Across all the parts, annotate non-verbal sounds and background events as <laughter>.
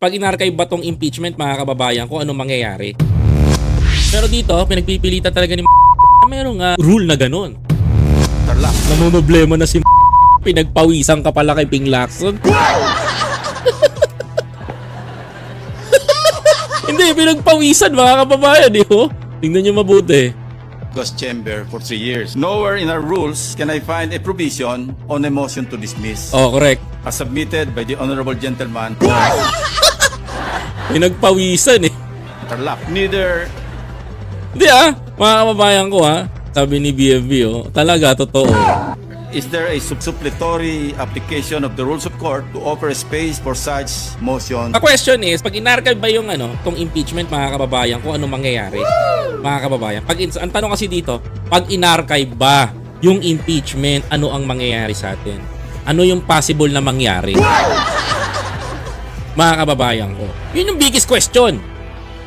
pag inarchive ba tong impeachment mga kababayan kung ano mangyayari. Pero dito, pinagpipilitan talaga ni <laughs> na merong ah, rule na ganun. Tarlac. Namumblema na si <laughs> pinagpawisan ka pala kay Ping Lacson. <laughs> Hindi, pinagpawisan mga kababayan eh. Oh. Tingnan nyo mabuti. Ghost chamber for three years. Nowhere in our rules can I find a provision on a motion to dismiss Oh, correct. as submitted by the honorable gentleman Pinagpawisan eh. Tarlac. Neither Hindi ah, mga kababayan ko ha. Sabi ni BFB oh, talaga totoo. is there a supplementary application of the rules of court to offer a space for such motion. A question is, pag inarchive ba yung ano, tong impeachment mga kababayan, kung ano mangyayari? Mga kababayan, pag in- ang tanong kasi dito, pag inarchive ba yung impeachment, ano ang mangyayari sa atin? Ano yung possible na mangyari? Mga kababayan ko. Yun yung biggest question.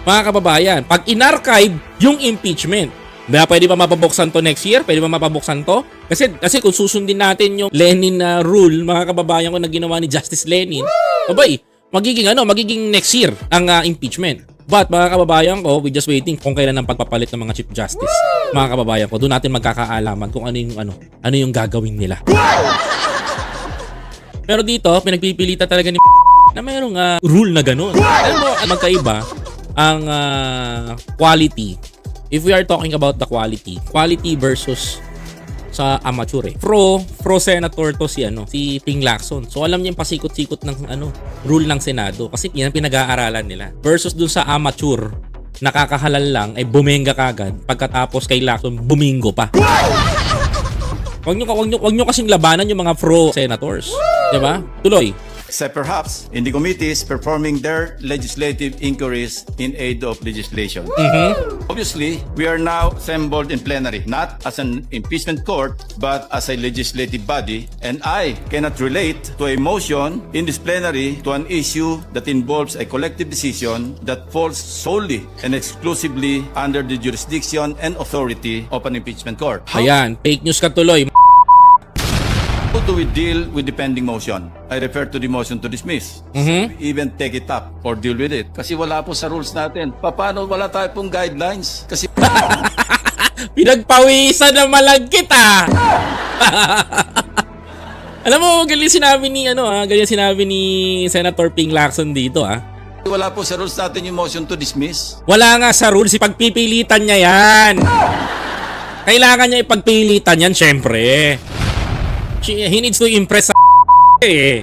Mga kababayan, pag inarchive yung impeachment, ba pwede ba mapabuksan to next year? Pwede ba mapabuksan to? Kasi kasi kung susundin natin yung Lenin na rule, mga kababayan ko na ginawa ni Justice Lenin, abay, magiging ano, magiging next year ang ah, impeachment. But mga kababayan ko, we just waiting kung kailan ang pagpapalit ng mga Chief Justice. Mga kababayan ko, doon natin magkakaalaman kung ano yung ano, ano yung gagawin nila. Pero dito, pinagpipilitan talaga ni <laughs> na mayroong ah, rule na ganun. Alam mo, magkaiba ang ah, quality. If we are talking about the quality, quality versus sa amateur eh. Pro, pro senator to si ano, si Ping Lacson. So alam niya yung pasikot-sikot ng ano, rule ng Senado kasi yan pinag-aaralan nila. Versus dun sa amateur, nakakahalal lang ay bumenga kagad pagkatapos kay Lacson bumingo pa. Wag niyo wag niyo wag niyo kasing labanan yung mga pro senators, 'di ba? Tuloy. Except perhaps in the committees performing their legislative inquiries in aid of legislation. Obviously, we are now assembled in plenary, not as an impeachment court, but as a legislative body, and I cannot relate to a motion in this plenary to an issue that involves a collective decision that falls solely and exclusively under the jurisdiction and authority of an impeachment court. Ayan, fake news ka tuloy. How do we deal with the pending motion? I refer to the motion to dismiss. Mhm. We even take it up or deal with it. Kasi wala po sa rules natin. Pa- Paano wala tayo pong guidelines? Kasi <laughs> Pinagpawisan na malagkit ah. <laughs> Alam mo, ganyan sinabi ni ano ah, ganyan sinabi ni Senator Ping Lacson dito ah. wala po sa rules natin yung motion to dismiss. Wala nga sa rules, ipagpipilitan niya yan. Kailangan niya ipagpilitan yan, syempre. She- He needs to impress sa <laughs> eh.